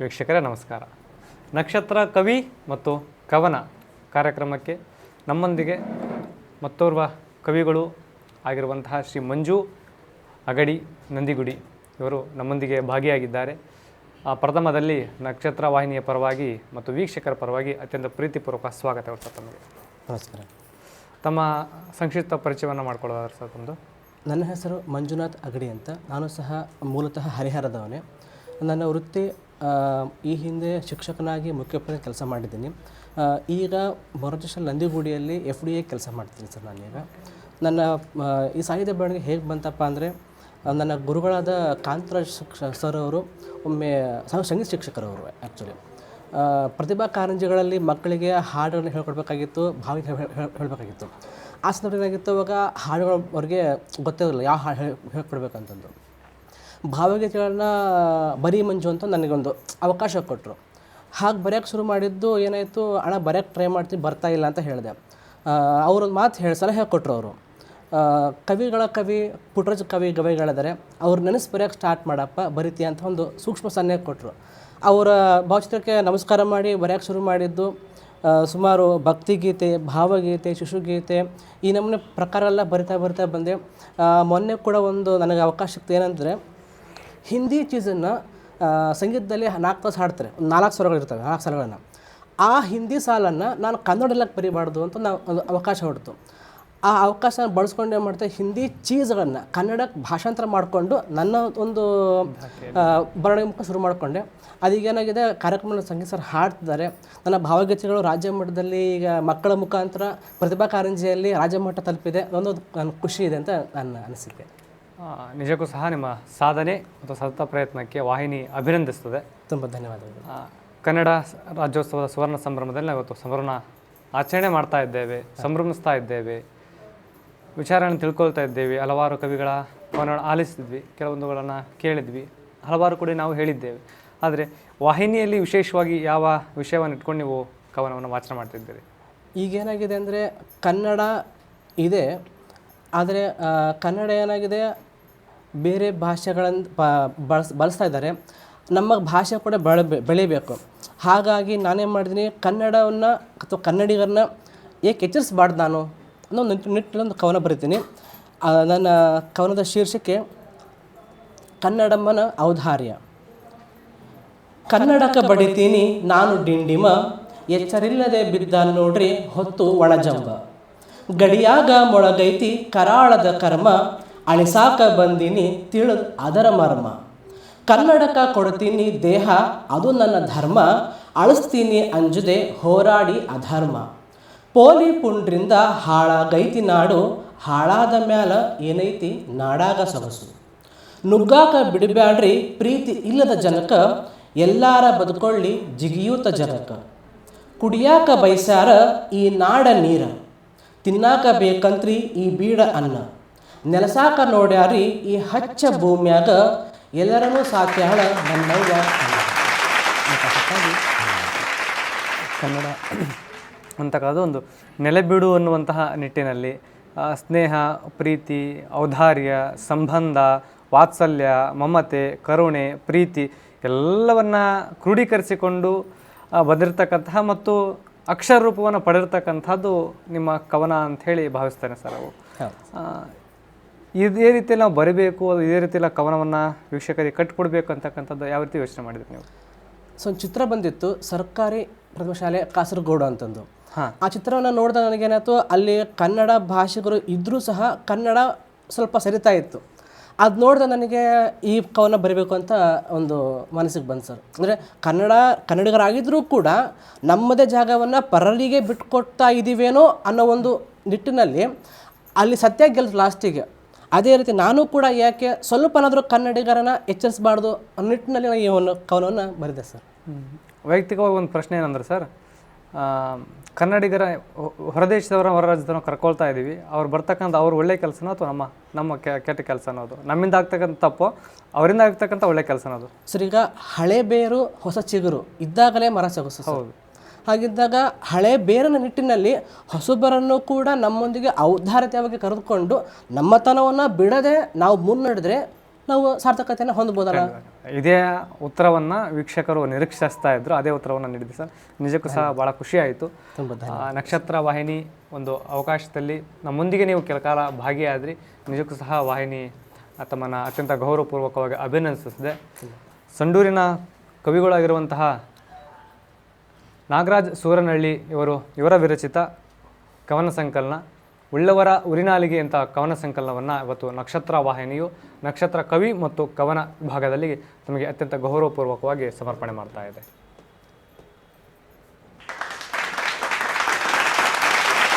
ವೀಕ್ಷಕರೇ ನಮಸ್ಕಾರ. ನಕ್ಷತ್ರ ಕವಿ ಮತ್ತು ಕವನ ಕಾರ್ಯಕ್ರಮಕ್ಕೆ ನಮ್ಮೊಂದಿಗೆ ಮತ್ತೋರ್ವ ಕವಿಗಳು ಆಗಿರುವಂತಹ ಶ್ರೀ ಮಂಜು ಅಗಡಿ ನಂದಿಗುಡಿ ಇವರು ನಮ್ಮೊಂದಿಗೆ ಭಾಗಿಯಾಗಿದ್ದಾರೆ. ಆ, ಪ್ರಥಮದಲ್ಲಿ ನಕ್ಷತ್ರ ವಾಹಿನಿಯ ಪರವಾಗಿ ಮತ್ತು ವೀಕ್ಷಕರ ಪರವಾಗಿ ಅತ್ಯಂತ ಪ್ರೀತಿಪೂರ್ವಕ ಸ್ವಾಗತ ಸರ್ ತಮಗೆ. ನಮಸ್ಕಾರ. ತಮ್ಮ ಸಂಕ್ಷಿಪ್ತ ಪರಿಚಯವನ್ನು ಮಾಡ್ಕೊಳ್ಳೋದಾದ್ರೆ ಸರ್ ತಮ್ಮದು ನನ್ನ ಹೆಸರು ಮಂಜುನಾಥ್ ಅಗಡಿ ಅಂತ. ನಾನು ಸಹ ಮೂಲತಃ ಹರಿಹರದವನೇ. ನನ್ನ ವೃತ್ತಿ ಈ ಹಿಂದೆ ಶಿಕ್ಷಕನಾಗಿ ಮುಖ್ಯೋಪಾಧ್ಯಾಯ ಕೆಲಸ ಮಾಡಿದ್ದೀನಿ. ಈಗ ಮರುದೇಶ ನಂದಿಗುಡಿಯಲ್ಲಿ ಎಫ್ ಡಿ ಎ ಕೆಲಸ ಮಾಡ್ತೀನಿ ಸರ್ ನಾನೀಗ. ನನ್ನ ಈ ಸಾಹಿತ್ಯ ಬೆಳವಣಿಗೆ ಹೇಗೆ ಬಂತಪ್ಪ ಅಂದರೆ, ನನ್ನ ಗುರುಗಳಾದ ಕಾಂತರಾಜ್ ಸರ್ ಅವರು, ಒಮ್ಮೆ ಸಂಗೀತ ಶಿಕ್ಷಕರವರು ಆ್ಯಕ್ಚುಲಿ ಪ್ರತಿಭಾ ಕಾರಂಜಿಗಳಲ್ಲಿ ಮಕ್ಕಳಿಗೆ ಹಾಡುಗಳನ್ನು ಹೇಳ್ಕೊಡ್ಬೇಕಾಗಿತ್ತು, ಭಾವಿ ಹೇಳಬೇಕಾಗಿತ್ತು. ಆ ಸಂದರ್ಭ ಏನಾಗಿತ್ತು ಅವಾಗ ಹಾಡುಗಳು ಅವ್ರಿಗೆ ಗೊತ್ತಿರಲಿಲ್ಲ ಯಾವ ಹಾಡು ಹೇಳಿ ಹೇಳ್ಕೊಡ್ಬೇಕಂತಂದು. ಭಾವಗೀತೆಗಳನ್ನ ಬರೀ ಮಂಜು ಅಂತ ನನಗೊಂದು ಅವಕಾಶ ಕೊಟ್ಟರು ಹಾಗೆ ಬರೆಯೋಕ್ಕೆ ಶುರು ಮಾಡಿದ್ದು ಏನಾಯಿತು, ಅಣ್ಣ ಬರೆಯೋಕ್ಕೆ ಟ್ರೈ ಮಾಡ್ತೀನಿ, ಬರ್ತಾ ಇಲ್ಲ ಅಂತ ಹೇಳಿದೆ. ಅವ್ರೊಂದು ಮಾತು ಹೇಳಿ, ಸಲಹೆ ಕೊಟ್ಟರು ಅವರು. ಕವಿಗಳ ಕವಿ, ಪುಟ್ರಜ ಕವಿ ಗವಿಗಳಿದ್ದಾರೆ ಅವ್ರು ನೆನೆಸಿ ಬರೆಯೋಕ್ಕೆ ಸ್ಟಾರ್ಟ್ ಮಾಡಪ್ಪ ಬರಿತಿ ಅಂತ ಒಂದು ಸೂಕ್ಷ್ಮ ಸನ್ನೆ ಕೊಟ್ಟರು ಅವರ ಭಾವಚಿತ್ರಕ್ಕೆ ನಮಸ್ಕಾರ ಮಾಡಿ ಬರೆಯೋಕ್ಕೆ ಶುರು ಮಾಡಿದ್ದು ಸುಮಾರು ಭಕ್ತಿಗೀತೆ, ಭಾವಗೀತೆ, ಶಿಶುಗೀತೆ, ಈ ನಮ್ಮನೆ ಪ್ರಕಾರ ಎಲ್ಲ ಬರಿತಾ ಬರಿತಾ ಬಂದೆ. ಮೊನ್ನೆ ಕೂಡ ಒಂದು ನನಗೆ ಅವಕಾಶ ಏನಂದರೆ ಹಿಂದಿ ಚೀಸನ್ನು ಸಂಗೀತದಲ್ಲಿ ನಾಲ್ಕು ತಾಸು ಹಾಡ್ತಾರೆ. ಒಂದು ನಾಲ್ಕು ಸ್ವರಗಳಿರ್ತವೆ ನಾಲ್ಕು ಸ್ವರಗಳನ್ನು ಆ ಹಿಂದಿ ಸಾಲನ್ನು ನಾನು ಕನ್ನಡಲಕ್ಕೆ ಬರಿಬಾರ್ದು ಅಂತ ನಾವು ಒಂದು ಅವಕಾಶ ಹೊಡ್ತು ಆ ಅವಕಾಶ ಬಳಸ್ಕೊಂಡು ಏನು ಮಾಡ್ತೆ, ಹಿಂದಿ ಚೀಸ್ಗಳನ್ನು ಕನ್ನಡಕ್ಕೆ ಭಾಷಾಂತರ ಮಾಡಿಕೊಂಡು ನನ್ನ ಒಂದು ಬರವಣಿಗೆ ಮುಖ ಶುರು ಮಾಡಿಕೊಂಡೆ. ಅದೀಗೇನಾಗಿದೆ ಕಾರ್ಯಕ್ರಮ ಸಂಗೀತ ಸರ್ ಹಾಡ್ತಿದ್ದಾರೆ. ನನ್ನ ಭಾವಗೀತೆಗಳು ರಾಜ್ಯ ಮಟ್ಟದಲ್ಲಿ ಈಗ ಮಕ್ಕಳ ಮುಖಾಂತರ ಪ್ರತಿಭಾ ಕಾರಂಜಿಯಲ್ಲಿ ರಾಜ್ಯ ಮಟ್ಟ ತಲುಪಿದೆ ಅದೊಂದು ನನ್ನ ಖುಷಿ ಇದೆ ಅಂತ ನನ್ನ ಅನಿಸಿಕೆ. ನಿಜಕ್ಕೂ ಸಹ ನಿಮ್ಮ ಸಾಧನೆ ಮತ್ತು ಸತತ ಪ್ರಯತ್ನಕ್ಕೆ ವಾಹಿನಿ ಅಭಿನಂದಿಸ್ತದೆ. ತುಂಬ ಧನ್ಯವಾದಗಳು. ಕನ್ನಡ ರಾಜ್ಯೋತ್ಸವದ ಸುವರ್ಣ ಸಂಭ್ರಮದಲ್ಲಿ ನಾವು ಇವತ್ತು ಸಂಭ್ರಮ ಆಚರಣೆ ಮಾಡ್ತಾ ಇದ್ದೇವೆ ಸಂಭ್ರಮಿಸ್ತಾ ಇದ್ದೇವೆ ವಿಚಾರಗಳನ್ನು ತಿಳ್ಕೊಳ್ತಾ ಇದ್ದೇವೆ ಹಲವಾರು ಕವಿಗಳ ಕವನಗಳನ್ನು ಆಲಿಸಿದ್ವಿ ಕೆಲವೊಂದುಗಳನ್ನು ಕೇಳಿದ್ವಿ ಹಲವಾರು ಕೂಡ ನಾವು ಹೇಳಿದ್ದೇವೆ. ಆದರೆ ವಾಹಿನಿಯಲ್ಲಿ ವಿಶೇಷವಾಗಿ ಯಾವ ವಿಷಯವನ್ನು ಇಟ್ಕೊಂಡು ನೀವು ಕವನವನ್ನು ವಾಚನ ಮಾಡ್ತಿದ್ದೀರಿ? ಈಗೇನಾಗಿದೆ ಅಂದರೆ ಕನ್ನಡ ಇದೆ ಆದರೆ ಕನ್ನಡ ಏನಾಗಿದೆ ಬೇರೆ ಭಾಷೆಗಳನ್ನು ಬಳಸ್, ಬಳಸ್ತಾ ಇದ್ದಾರೆ. ನಮ್ಮ ಭಾಷೆ ಕೂಡ ಬೆಳ, ಬೆಳಿಬೇಕು. ಹಾಗಾಗಿ ನಾನೇನು ಮಾಡಿದ್ದೀನಿ, ಕನ್ನಡವನ್ನು ಅಥವಾ ಕನ್ನಡಿಗರನ್ನ ಏಕೆ ಎಚ್ಚರಿಸ್ಬಾರ್ದು ನಾನು ಅನ್ನೋ ಒಂದು ನಿಟ್ಟಿನ ಒಂದು ಕವನ ಬರಿತೀನಿ. ನನ್ನ ಕವನದ ಶೀರ್ಷಿಕೆ, ಕನ್ನಡಮ್ಮನ ಔದಾರ್ಯ. ಕನ್ನಡಕ ಬಡಿತೀನಿ ನಾನು ಡಿಂಡಿಮ, ಎಚ್ಚರಿಲ್ಲದೆ ಬಿದ್ದ ನೋಡ್ರಿ ಹೊತ್ತು ಒಣಜಂಬ ಗಡಿಯಾಗ ಮೊಳಗೈತಿ ಕರಾಳದ ಕರ್ಮ ಅಣಿಸಾಕ ಬಂದಿನಿ ತಿಳಿದು ಅದರ ಮರ್ಮ. ಕನ್ನಡಕ ಕೊಡ್ತೀನಿ ದೇಹ, ಅದು ನನ್ನ ಧರ್ಮ, ಅಳಿಸ್ತೀನಿ ಅಂಜದೆ ಹೋರಾಡಿ ಅಧರ್ಮ. ಪೋಲಿ ಪುಂಡ್ರಿಂದ ಹಾಳಾಗೈತಿ ನಾಡು, ಹಾಳಾದ ಮ್ಯಾಲ ಏನೈತಿ ನಾಡಾಗ ಸೊಗಸು. ನುಗ್ಗಾಕ ಬಿಡಬ್ಯಾಡ್ರಿ ಪ್ರೀತಿ ಇಲ್ಲದ ಜನಕ, ಎಲ್ಲಾರ ಬದುಕೊಳ್ಳಿ ಜಿಗಿಯೂತ ಜನಕ. ಕುಡಿಯಾಕ ಬಯಸ್ಯಾರ ಈ ನಾಡ ನೀರ, ತಿನ್ನಾಕ ಬೇಕಂತ್ರಿ ಈ ಬೀಡ ಅನ್ನ. ನೆಲಸಾಕ ನೋಡ್ಯಾರಿ ಈ ಹಚ್ಚ ಭೂಮಿಯಾಗ ಎಲ್ಲರನ್ನೂ ಸಾಕ್ಯಾಳ ನನ್ನವ್ವ. ಕನ್ನಡ ಅಂತಕ್ಕಂಥದ್ದು ಒಂದು ನೆಲೆಬಿಡು ಅನ್ನುವಂತಹ ನಿಟ್ಟಿನಲ್ಲಿ ಸ್ನೇಹ ಪ್ರೀತಿ ಔದಾರ್ಯ ಸಂಬಂಧ ವಾತ್ಸಲ್ಯ ಮಮತೆ ಕರುಣೆ ಪ್ರೀತಿ ಎಲ್ಲವನ್ನು ಕ್ರೋಢೀಕರಿಸಿಕೊಂಡು ಬಂದಿರತಕ್ಕಂತಹ ಮತ್ತು ಅಕ್ಷರ ರೂಪವನ್ನು ಪಡೆದಿರ್ತಕ್ಕಂಥದ್ದು ನಿಮ್ಮ ಕವನ ಅಂಥೇಳಿ ಭಾವಿಸ್ತೇನೆ ಸರ್ ಅವು ಇದೇ ರೀತಿಯಲ್ಲಿ ನಾವು ಬರಿಬೇಕು ಅದು ಇದೇ ರೀತಿಯಲ್ಲಿ ಕವನವನ್ನು ವೀಕ್ಷಕರಿಗೆ ಕಟ್ಟಿಕೊಡ್ಬೇಕು ಅಂತಕ್ಕಂಥದ್ದು ಯಾವ ರೀತಿ ಯೋಚನೆ ಮಾಡಿದ್ರಿ ನೀವು? ಸೊ ಒಂದು ಚಿತ್ರ ಬಂದಿತ್ತು ಸರ್ಕಾರಿ ಪ್ರಥಮ ಶಾಲೆ ಕಾಸರಗೋಡು ಅಂತಂದು. ಹಾಂ. ಆ ಚಿತ್ರವನ್ನು ನೋಡಿದ ನನಗೇನಾಯ್ತು ಅಲ್ಲಿ ಕನ್ನಡ ಭಾಷಿಗರು ಇದ್ದರೂ ಸಹ ಕನ್ನಡ ಸ್ವಲ್ಪ ಸರಿತಾ ಇತ್ತು. ಅದು ನೋಡಿದ ನನಗೆ ಈ ಕವನ ಬರಬೇಕು ಅಂತ ಒಂದು ಮನಸ್ಸಿಗೆ ಬಂತು ಸರ್. ಅಂದರೆ ಕನ್ನಡ ಕನ್ನಡಿಗರಾಗಿದ್ದರೂ ಕೂಡ ನಮ್ಮದೇ ಜಾಗವನ್ನು ಪರರಿಗೆ ಬಿಟ್ಕೊಡ್ತಾ ಇದ್ದೀವೇನೋ ಅನ್ನೋ ಒಂದು ನಿಟ್ಟಿನಲ್ಲಿ ಅಲ್ಲಿ ಸತ್ಯ ಗೆಲ್ತು ಲಾಸ್ಟಿಗೆ. ಅದೇ ರೀತಿ ನಾನು ಕೂಡ ಯಾಕೆ ಸ್ವಲ್ಪನಾದರೂ ಕನ್ನಡಿಗರನ್ನ ಎಚ್ಚರಿಸಬಾರ್ದು ಅನ್ನೋ ನಿಟ್ಟಿನಲ್ಲಿ ನಾನು ಈ ಒಂದು ಕವನವನ್ನು ಬರೆದೆ ಸರ್. ವೈಯಕ್ತಿಕವಾಗಿ ಒಂದು ಪ್ರಶ್ನೆ ಏನಂದ್ರೆ ಸರ್ ಕನ್ನಡಿಗರ ಹೊರದೇಶದವರ ಹೊರ ರಾಜ್ಯದವ್ರನ್ನ ಕರ್ಕೊಳ್ತಾ ಇದ್ದೀವಿ ಅವ್ರು ಬರ್ತಕ್ಕಂಥ ಅವ್ರ ಒಳ್ಳೆ ಕೆಲಸನೋ ಅಥವಾ ನಮ್ಮ ನಮ್ಮ ಕೆಟ್ಟ ಕೆಲಸ ಅನ್ನೋದು ನಮ್ಮಿಂದ ಆಗ್ತಕ್ಕಂಥ ತಪ್ಪು ಅವರಿಂದ ಆಗ್ತಕ್ಕಂಥ ಒಳ್ಳೆ ಕೆಲಸ ಅನ್ನೋದು ಸರ್ ಈಗ ಹಳೆ ಬೇರು ಹೊಸ ಚಿಗುರು ಇದ್ದಾಗಲೇ ಮರ ಸೊಗಸು ಹೌದು. ಹಾಗಿದ್ದಾಗ ಹಳೆ ಬೇರನ ನಿಟ್ಟಿನಲ್ಲಿ ಹೊಸಬರನ್ನು ಕೂಡ ನಮ್ಮೊಂದಿಗೆ ಔದಾರ್ಯತೆಯಾಗಿ ಕರೆದುಕೊಂಡು ನಮ್ಮತನವನ್ನು ಬಿಡದೆ ನಾವು ಮುನ್ನಡೆದ್ರೆ ನಾವು ಸಾರ್ಥಕತೆಯನ್ನು ಹೊಂದಬೋದಲ್ಲ ಇದೇ ಉತ್ತರವನ್ನು ವೀಕ್ಷಕರು ನಿರೀಕ್ಷಿಸ್ತಾ ಇದ್ರು. ಅದೇ ಉತ್ತರವನ್ನು ನೀಡಿದೆ ಸರ್. ನಿಜಕ್ಕೂ ಸಹ ಭಾಳ ಖುಷಿಯಾಯಿತು ನಕ್ಷತ್ರ ವಾಹಿನಿ ಒಂದು ಅವಕಾಶದಲ್ಲಿ ನಮ್ಮೊಂದಿಗೆ ನೀವು ಕೆಲ ಕಾಲ ಭಾಗಿಯಾದ್ರಿ. ನಿಜಕ್ಕೂ ಸಹ ವಾಹಿನಿ ತಮ್ಮನ್ನು ಅತ್ಯಂತ ಗೌರವಪೂರ್ವಕವಾಗಿ ಅಭಿನಂದಿಸಿದೆ ಸಂಡೂರಿನ ಕವಿಗಳಾಗಿರುವಂತಹ ನಾಗರಾಜ್ ಸೂರನಹಳ್ಳಿ ಇವರು ಇವರ ವಿರಚಿತ ಕವನ ಸಂಕಲನ, ಉಳ್ಳವರ ಉರಿನಾಲಿಗೆ ಅಂತ ಕವನ ಸಂಕಲನವನ್ನು ಇವತ್ತು ನಕ್ಷತ್ರ ವಾಹಿನಿಯು, ನಕ್ಷತ್ರ ಕವಿ ಮತ್ತು ಕವನ ಭಾಗದಲ್ಲಿ ತಮಗೆ ಅತ್ಯಂತ ಗೌರವಪೂರ್ವಕವಾಗಿ ಸಮರ್ಪಣೆ ಮಾಡ್ತಾ ಇದೆ.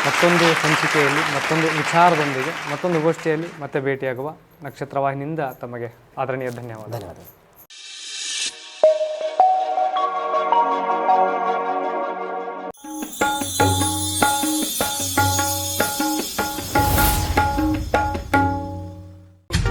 ಮತ್ತೊಂದು ಸಂಚಿಕೆಯಲ್ಲಿ, ಮತ್ತೊಂದು ವಿಚಾರದೊಂದಿಗೆ, ಮತ್ತೊಂದು ಗೋಷ್ಠಿಯಲ್ಲಿ ಮತ್ತೆ ಭೇಟಿಯಾಗುವ ನಕ್ಷತ್ರ ವಾಹಿನಿಯಿಂದ ತಮಗೆ ಆದರಣೀಯ ಧನ್ಯವಾದ ಧನ್ಯವಾದಗಳು.